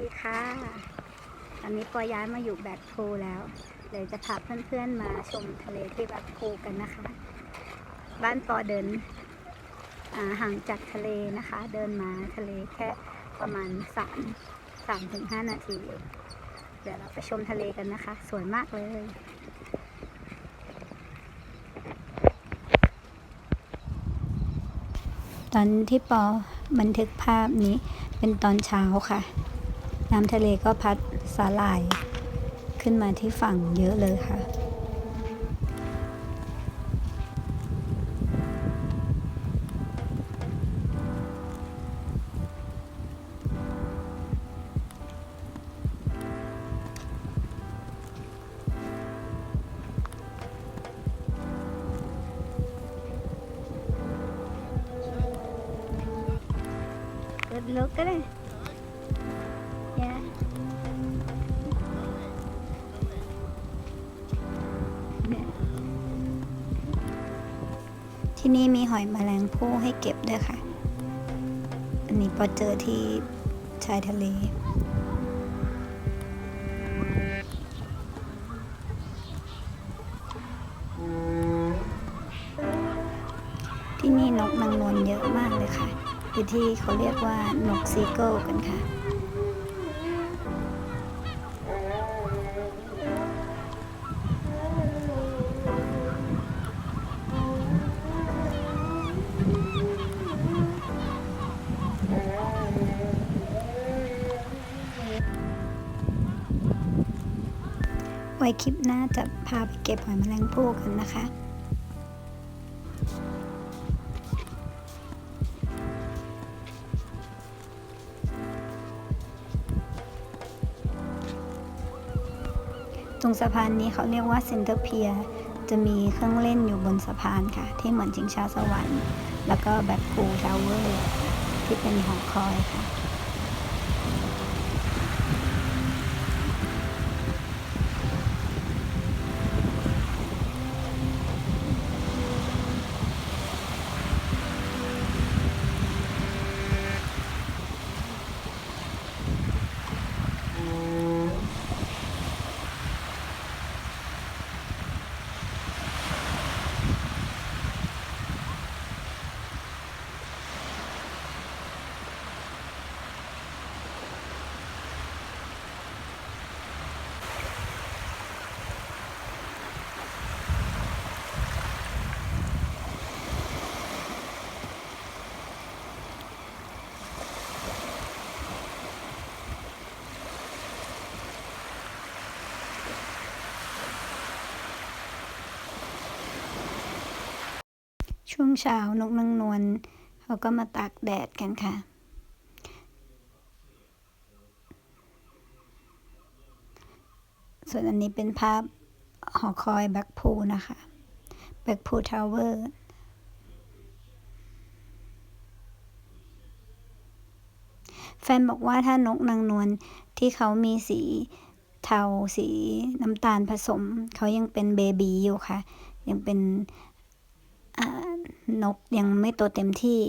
ดีค่ะ ตอนนี้ปอย้ายมาอยู่แบกพูแล้วเดี๋ยวจะพาเพื่อนๆมาชมทะเลที่แบกพูกันนะคะ บ้านปอเดินห่างจากทะเลนะคะ เดินมาทะเลแค่ประมาณสามสามถึงห้านาที เดี๋ยวเราไปชมทะเลกันนะคะ สวยมากเลยตอนที่ปอบันทึกภาพนี้เป็นตอนเช้าค่ะ น้ำทะเลก็พัดสาหร่าย ขึ้นมาที่ฝั่งเยอะเลยค่ะ Good look at it. ที่นี่มีหอยแมลงภู่ให้เก็บด้วยค่ะ อันนี้พอเจอที่ชายทะเล ที่นี่นกนางนวลเยอะมากเลยค่ะคือที่เขาเรียกว่านกซีเกิลกันค่ะ ไว้คลิปหน้าจะพาไปเก็บหอยแมลงภู่กันนะคะตรงสะพานนี้เขาเรียกว่าเซนเตอร์เพียจะมีเครื่องเล่นอยู่บนสะพานค่ะ ที่เหมือนชิงชาสวรรค์ แล้วก็แบ็คพูลทาวเวอร์ที่เป็นหอคอยค่ะ ช่วงเช้านกนางนวลเขาก็มาตากแดดกันค่ะ ส่วนอันนี้เป็นภาพหอคอยแบ็คพูนะคะแบ็คพูทาวเวอร์แฟนบอกว่าถ้านกนางนวลที่เขามีสีเทาสีน้ำตาลผสม เขายังเป็นเบบีอยู่ค่ะ ยังเป็นอ่า นกยังไม่โตเต็มที่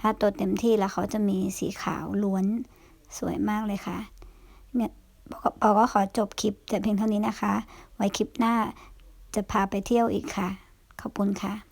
ถ้าโตเต็มที่แล้วเขาจะมีสีขาวล้วนสวยมากเลยค่ะ เนี่ยปอปอก็ขอจบคลิปแต่เพียงเท่านี้นะคะ ไว้คลิปหน้าจะพาไปเที่ยวอีกค่ะ ขอบคุณค่ะ